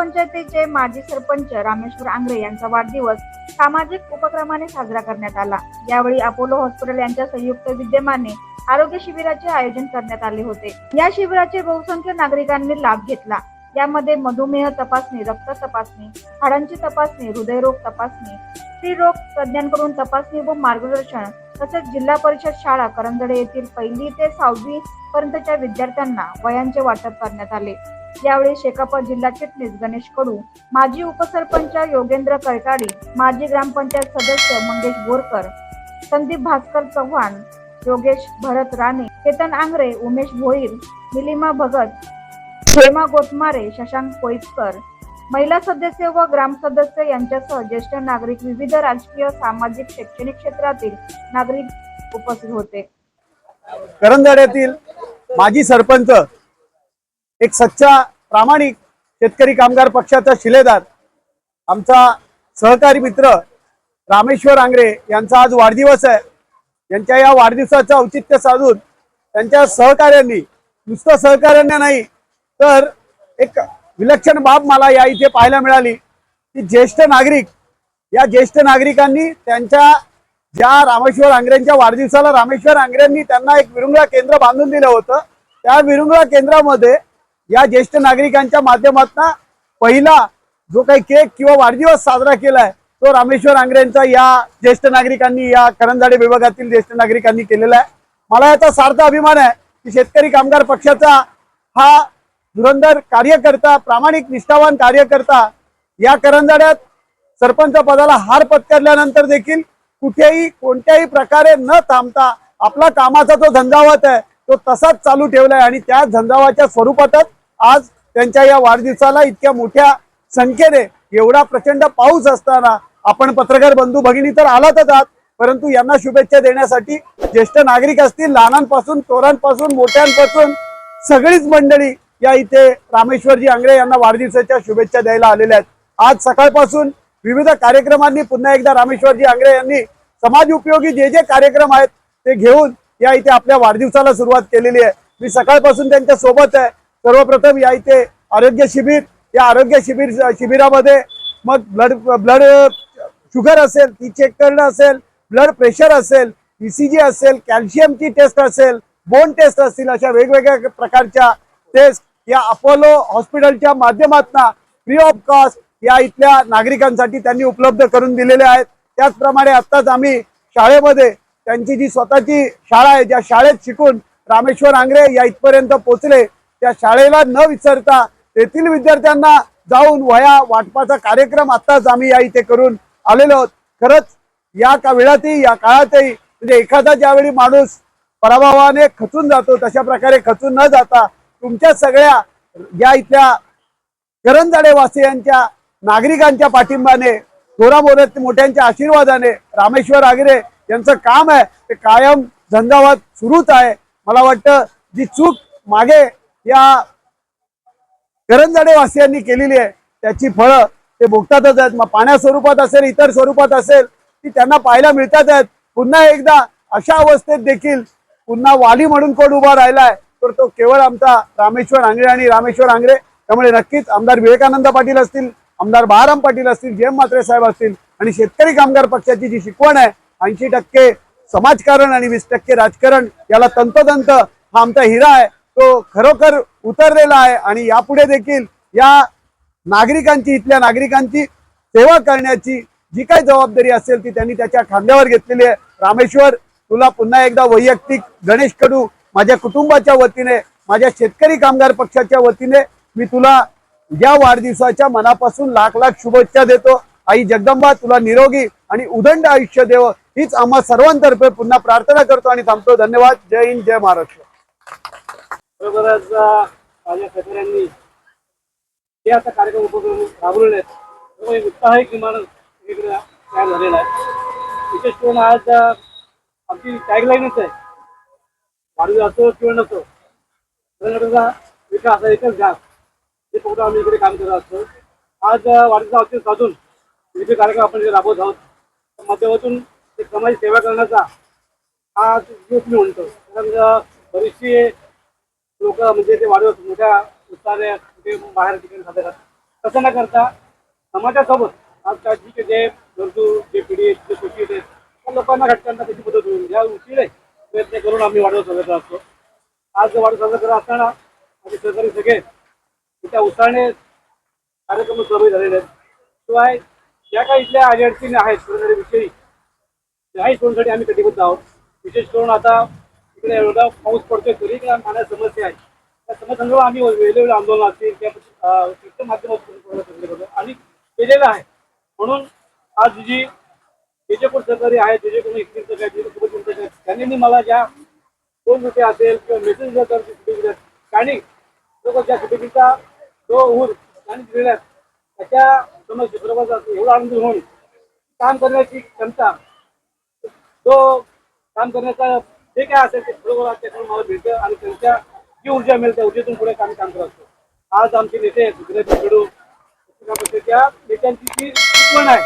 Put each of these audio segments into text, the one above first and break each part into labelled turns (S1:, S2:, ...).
S1: ग्रामपंचायतीचे माजी सरपंच रामेश्वर आंग्रे यांचा वाढदिवस सामाजिक उपक्रमाने साजरा करण्यात आला. यावेळी अपोलो हॉस्पिटल यांच्या संयुक्त विद्यमाने आरोग्य शिबिराचे आयोजन करण्यात आले होते. या शिबिराचे बहुसंख्य नागरिकांनी लाभ घेतला. यामध्ये मधुमेह तपासणी रक्त तपासणी हाडांची तपासणी हृदयरोग तपासणी स्त्रीरोग तज्ञांकडून तपासणी व मार्गदर्शन तसेच जिल्हा परिषद शाळा करंजडे येथील पहिली ते सहावी पर्यंतच्या विद्यार्थ्यांना वयांचे वाटप करण्यात आले. यावेळी शेकाप जिल्हा चिटणीस गणेश कडू माजी उपसरपंच योगेंद्र कळकाडी माजी ग्रामपंचायत सदस्य मंगेश बोरकर संदीप भास्कर चव्हाण योगेश भरत राणे केतन आंग्रे उमेश भोईर निलिमा भगत हेमा गोतमारे शशांक कोईतकर. महिला सदस्य व ग्राम सदस्य यांच्यासह ज्येष्ठ नागरिक विविध राजकीय सामाजिक शैक्षणिक क्षेत्रातील नागरिक उपस्थित होते.
S2: करंजाड्यातील माजी सरपंच एक सच्चा प्रामाणिक शेतकरी कामगार पक्षाचा शिलेदार आमचा सहकारी मित्र रामेश्वर आंग्रे यांचा आज वाढदिवस आहे. यांच्या या वाढदिवसाचं औचित्य साधून त्यांच्या सहकार्यांनी नुसतं सहकार्यांना नाही तर एक विलक्षण बाब मला या इथे पाहायला मिळाली की ज्येष्ठ नागरिक या ज्येष्ठ नागरिकांनी त्यांच्या ज्या रामेश्वर आंग्रेंच्या वाढदिवसाला रामेश्वर आंग्रेंनी त्यांना एक विरुंगळा केंद्र बांधून दिलं होतं त्या विरुंगळा केंद्रामध्ये या ज्येष्ठ नागरिकांच्या माध्यमातून पहिला जो काही केक किंवा वाढदिवस साजरा केलाय तो रामेश्वर आंग्रेंचा या ज्येष्ठ नागरिकांनी या करंजाडे विभागातील ज्येष्ठ नागरिकांनी केलेला आहे. मला याचा सार्थ अभिमान आहे की शेतकरी कामगार पक्षाचा हा धुरंधर कार्यकर्ता प्रामाणिक निष्ठावान कार्यकर्ता या करंजाड्यात सरपंच पदाला हार पत्करल्यानंतर देखील कुठेही कोणत्याही प्रकारे न थांबता आपला कामाचा जो झंझावात आहे तो तसाच चालू ठेवलाय आणि त्या झंझावाच्या स्वरूपातच आज त्यांच्या या वाढदिवसाला इतक्या मोठ्या संख्येने एवढा प्रचंड पाऊस असताना आपण पत्रकार बंधू भगिनी तर आलातच आहात परंतु यांना शुभेच्छा देण्यासाठी ज्येष्ठ नागरिक असतील लहानांपासून तोरांपासून मोठ्यांपासून सगळीच मंडळी या इथे रामेश्वरजी आंगळे यांना वाढदिवसाच्या शुभेच्छा द्यायला आलेल्या आहेत. आज सकाळपासून विविध कार्यक्रमांनी पुन्हा एकदा रामेश्वरजी आंगळे यांनी समाज उपयोगी जे जे कार्यक्रम आहेत ते घेऊन या इथे आपल्या वाढदिवसाला सुरुवात केलेली आहे. मी सकाळपासून त्यांच्यासोबत आहे. सर्वप्रथम या इथे आरोग्य शिबिर या आरोग्य शिबिर शिबिरामध्ये मग ब्लड ब्लड शुगर असेल ती चेक करणं असेल ब्लड प्रेशर असेल ईसीजी असेल कॅल्शियमची टेस्ट असेल बोन टेस्ट असतील अशा वेगवेगळ्या प्रकारच्या टेस्ट या अपोलो हॉस्पिटलच्या माध्यमातून फ्री ऑफ कॉस्ट या इथल्या नागरिकांसाठी त्यांनी उपलब्ध करून दिलेले आहेत. त्याचप्रमाणे आत्ताच आम्ही शाळेमध्ये त्यांची जी स्वतःची शाळा आहे ज्या शाळेत शिकून रामेश्वर आंग्रे या इथपर्यंत पोचले त्या शाळेला न विसरता तेथील विद्यार्थ्यांना जाऊन वया वाटपाचा कार्यक्रम आत्ताच आम्ही या इथे करून आलेलो आहोत. खरंच या का वेळातही या काळातही म्हणजे एखादा ज्यावेळी माणूस पराभवाने खचून जातो तशा प्रकारे खचून न जाता तुमच्या सगळ्या या इथल्या करंजाडे वासियांच्या नागरिकांच्या पाठिंबाने थोरा मोठ्यांच्या आशीर्वादाने रामेश्वर आगरे यांचं काम आहे. ते कायम झंझावात सुरूच आहे. मला वाटतं जी चूक मागे या करंजाडेवासियांनी केलेली आहे. त्याची फळं ते भोगतातच आहेत. मग पाण्या स्वरूपात असेल इतर स्वरूपात असेल ती त्यांना पाहायला मिळतात आहेत. पुन्हा एकदा अशा अवस्थेत देखील पुन्हा वाली म्हणून कोण उभा राहिलाय तर तो केवळ आमचा रामेश्वर आंगरे आणि रामेश्वर आंगरे. त्यामुळे नक्कीच आमदार विवेकानंद पाटील असतील आमदार बाळाराम पाटील असतील जेम म्हात्रे साहेब असतील आणि शेतकरी कामगार पक्षाची जी शिकवण आहे ऐंशी टक्के समाजकारण आणि वीस टक्के राजकारण याला तंतोतंत हा आमचा हिरा आहे. तो खरोखर उतरलेला आहे आणि यापुढे देखील या नागरिकांची इथल्या नागरिकांची सेवा करण्याची जी काही जबाबदारी असेल ती त्यांनी त्याच्या खांद्यावर घेतलेली आहे. रामेश्वर तुला पुन्हा एकदा वैयक्तिक गणेश कडू माझ्या कुटुंबाच्या वतीने माझ्या शेतकरी कामगार पक्षाच्या वतीने मी तुला या वाढदिवसाच्या मनापासून लाख लाख शुभेच्छा देतो. आई जगदंबा तुला निरोगी आणि उदंड आयुष्य देव. हीच आम्हा सर्वांतर्फे पुन्हा प्रार्थना करतो आणि थांबतो. धन्यवाद. जय हिंद जय महाराष्ट्र.
S3: बरोबरच माझ्या शेतकऱ्यांनी हे आता कार्यक्रम उपक्रम राबवलेले आहेत. उत्साह उत्साही किमान इकडे तयार झालेला आहे. विशेष करून आज आमची टॅगलाईनच आहे. वाढीव असो किंवा नसो कर्नाटकचा विकास हा एकच घास हे फक्त आम्ही इकडे काम करत असतो. आज वाढीचा औषध साधून विविध कार्यक्रम आपण राबवत आहोत त्या माध्यमातून ते समाज सेवा करण्याचा हा जो मी म्हणतो कारण बरीचशी लोक म्हणजे ते वाढवत मोठ्या उत्साहाने कुठे बाहेर ठिकाणी सादर करतात तसं न करता समाजासोबत आजच्या काय जे गरजू जे पिढी जे शोषित आहेत त्या लोकांना घटकांना त्याची मदत होईल. या उशिरे प्रयत्न करून आम्ही वाढवत साजरा असतो आज वाढ साजरा करत असताना आम्ही सहकारी सगळे त्या उत्साहाने कार्यक्रम सहभागी झालेले आहेत. शिवाय ज्या काही इथल्या अडचणी आहेत विषयी त्याही सोडण्यासाठी आम्ही कटिबद्ध आहोत. विशेष करून आता इकडे एवढा पाऊस पडतोय तरी काय मला समस्या आहे त्या समस्यांवर आम्ही वेगवेगळे आंदोलन असतील त्या अं, माध्यमातून आणि केलेलं आहे. म्हणून आज जी विजयपूर जे कोण सहकारी आहेत जे एकतीस आहेत त्यांनी मला ज्या दोन रुपये असेल किंवा मेसेज जर आणि लोक ज्या सुट्टीचा जो ऊर त्यांनी दिलेला त्याच्या समज बरोबर एवढा आनंद होऊन काम करण्याची क्षमता तो काम करण्याचा जे काय असेल ते बरोबर त्याच्यावर मला भेटतं आणि त्यांच्या जी ऊर्जा मिळते ऊर्जेतून पुढे काम काम करत असतो. आज आमचे नेते गुजराती खेडू त्या नेत्यांची जी शिकवण आहे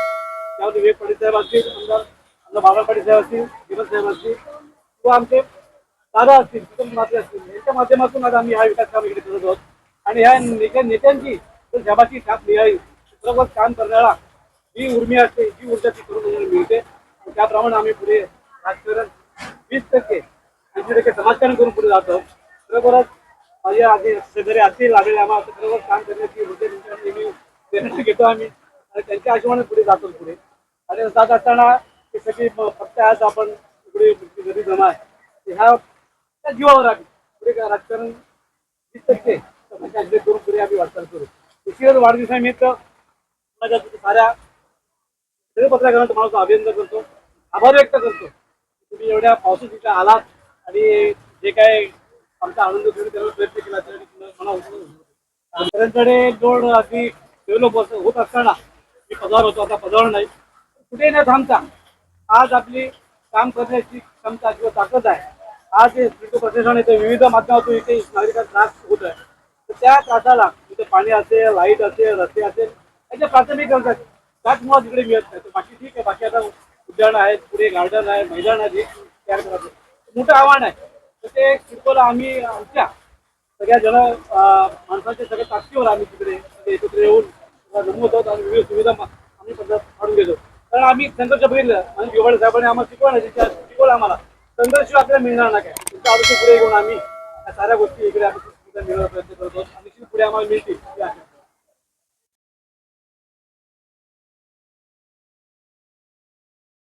S3: त्यामध्ये विवेक पाटील साहेब असतील आमदार आमदार बाबा पाटील साहेब असतील दिवस साहेब असतील किंवा आमचे दादा असतील कुटुंब माते असतील यांच्या माध्यमातून आज आम्ही हा विकास काम इकडे करत आहोत. आणि ह्या नेत्या नेत्यांची तर जबाची छाप लिहावी बरोबर काम करणारा जी उर्मी असते जी ऊर्जा ती करून मिळते. त्याप्रमाणे आम्ही पुढे राजकारण वीस टक्के. ऐंशी टक्के समाजकारण करून पुढे जातो. खरोखरच माझ्या आधी शेजारी आधी लागलेले आम्हाला बरोबर काम करण्याची ऊर्जा त्यांच्याकडे नेहमी प्रेरणा घेतो आम्ही. आणि त्यांच्या आशेवाने पुढे जातो पुढे. आणि जात असताना हे सगळी फक्त आज आपण पुढे घरी जमा आहे. ह्या त्या जीवावर आम्ही पुढे काय राजकारण वीस टक्के समाजाच्या करून पुढे आम्ही वाटचाल करू. दुसरीवर वाढदिवसानिमित्त माझ्या साऱ्या सगळे पत्रकारांचं तुम्हाला अभिनंदन करतो. आभार व्यक्त करतो. तुम्ही एवढ्या पावसात तिथे आलात आणि जे काय आमचा आनंद घेऊन त्याला प्रयत्न केला त्यासाठी मला जोड अगदी डेव्हलप होत होत असताना मी पदावर होतो आता पदावर नाही. कुठे न थांबता आज आपली काम करण्याची क्षमता किंवा ताकद आहे. आज हे सिटी प्रशासन इथे विविध माध्यमातून इथे नागरिकांना त्रास होत आहे. तर त्या त्रासाला इथे पाणी असेल लाइट असेल रस्ते असेल याच्या प्राथमिक गरज आहेत. त्याच मुळात तिकडे मिळत नाही. तर बाकी ठीक आहे बाकी आता उद्यान आहेत पुढे गार्डन आहे मैदान आहे तयार करायचं मोठं आव्हान आहे. तर ते सिडकोला आम्ही आमच्या सगळ्या जन माणसाच्या सगळ्या ताकदीवर आम्ही तिकडे एकत्र येऊन नमवत आहोत आणि विविध सुविधा आम्ही पद्धत काढून घेतो कारण आम्ही संघर्ष बघितलं आणि दिवाळी साहेबांनी आम्हाला शिकवलं त्याच्या शिकवलं आम्हाला. संघर्ष आपल्याला मिळणार नाही. काय तुमच्या आरोग्य पुढे घेऊन आम्ही या साऱ्या गोष्टी इकडे आम्ही मिळवण्याचा प्रयत्न करतो आणि पुढे आम्हाला मिळतील.